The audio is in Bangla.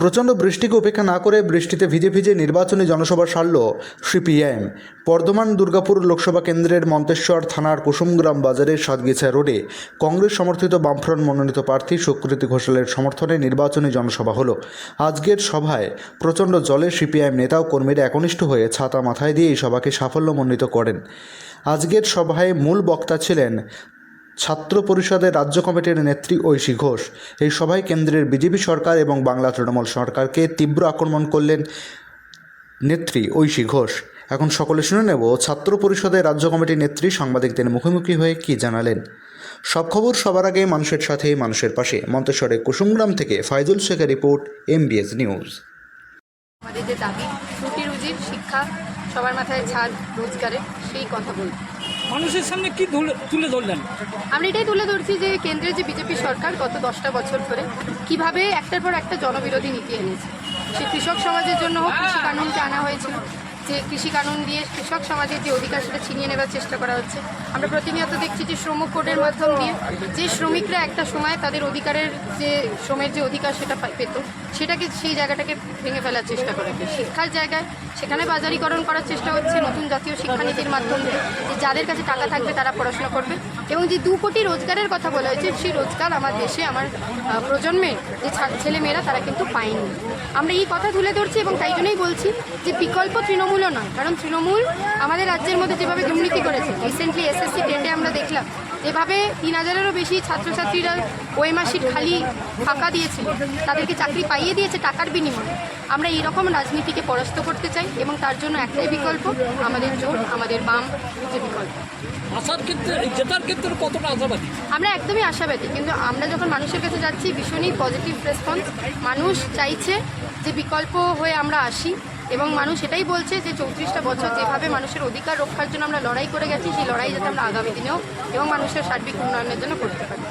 প্রচণ্ড বৃষ্টিকে উপেক্ষা না করে বৃষ্টিতে ভিজে ভিজে নির্বাচনী জনসভা সারল সিপিআইএম বর্ধমান দুর্গাপুর লোকসভা কেন্দ্রের মন্তেশ্বর থানার কুসুমগ্রাম বাজারের সাতগিছা রোডে কংগ্রেস সমর্থিত বামফ্রন্ট মনোনীত প্রার্থী সুকৃতি ঘোষালের সমর্থনে নির্বাচনী জনসভা হলো। আজকের সভায় প্রচণ্ড জলে সিপিআইএম নেতা ও কর্মীরা একনিষ্ঠ হয়ে ছাতা মাথায় দিয়ে এই সভাকে সাফল্যমণ্ডিত করেন। আজকের সভায় মূল বক্তা ছিলেন ছাত্র পরিষদের রাজ্য কমিটির নেত্রী ঐশী ঘোষ। এই সভায় কেন্দ্রের বিজেপি সরকার এবং বাংলা তৃণমূল সরকারকে তীব্র আক্রমণ করলেন নেত্রী ঐশী ঘোষ। এখন সকলে শুনে নেব, ছাত্র পরিষদের রাজ্য কমিটির নেত্রী সাংবাদিকদের মুখোমুখি হয়ে কী জানালেন? সব খবর সবার আগে মানুষের সাথে, মানুষের পাশে। মন্তেশ্বরের কুসুমগ্রাম থেকে ফাইজুল শেখের রিপোর্ট, এমবিএস নিউজ। আমাদের যে দাবি রুটি রুজির শিক্ষা সবার মাথায় ছাদ রোজগারে সেই কথা বলব মানুষের সামনে কি তুলে- ধরলেন? আমরা এটাই তুলে ধরছি যে কেন্দ্রের যে বিজেপি সরকার গত দশটা বছর ধরে কীভাবে একটার পর একটা জনবিরোধী নীতি এনেছে। সে কৃষক সমাজের জন্য হোক কৃষি কানুনকে আনা হয়েছিল যে কৃষি কানুন দিয়ে কৃষক সমাজের যে অধিকার সেটা ছিনিয়ে নেবার চেষ্টা করা হচ্ছে। আমরা প্রতিনিয়ত দেখছি যে শ্রম কোডের মাধ্যম দিয়ে যে শ্রমিকরা একটা সময় তাদের অধিকারের যে, শ্রমের যে অধিকার সেটা পেত, সেটাকে সেই জায়গাটাকে ভেঙে ফেলার চেষ্টা করেছে শিক্ষার জায়গায় সেখানে বাজারিকরণ করার চেষ্টা হচ্ছে, নতুন জাতীয় শিক্ষানীতির মাধ্যমে যে যাদের কাছে টাকা থাকবে তারা পড়াশোনা করবে। এবং যে দু কোটি রোজগারের কথা বলা হয়েছে, সেই রোজগার আমার দেশে, আমার প্রজন্মের যে ছেলে মেয়েরা তারা কিন্তু পায়নি। আমরা এই কথা তুলে ধরছি এবং তাই জন্যই বলছি যে বিকল্প তৃণমূলও নয় কারণ তৃণমূল আমাদের রাজ্যের মধ্যে যেভাবে দুর্নীতি করেছে রিসেন্টলি এসএসসি ডেটে আমরা দেখলাম যেভাবে তিন হাজারেরও বেশি ছাত্রছাত্রীরা ওএমআর খালি ফাঁকা দিয়েছিল তাদেরকে চাকরি পাইয়ে দিয়েছে টাকার বিনিময়ে। আমরা এইরকম রাজনীতিকে পরাস্ত করতে চাই এবং তার জন্য একটাই বিকল্প আমাদের জোট আমাদের বাম যে বিকল্প। আসার ক্ষেত্রে জেতার ক্ষেত্রে কতটা আশাবাদী? আমরা একদমই আশাবাদী কিন্তু আমরা যখন মানুষের কাছে যাচ্ছি ভীষণই পজিটিভ রেসপন্স মানুষ চাইছে যে বিকল্প হয়ে আমরা আসি। এবং মানুষ এটাই বলছে যে চৌত্রিশটা বছর যেভাবে মানুষের অধিকার রক্ষার জন্য আমরা লড়াই করে গেছি, সেই লড়াই যাতে আমরা আগামী দিনেও এবং মানুষের সার্বিক উন্নয়নের জন্য করতে পারি।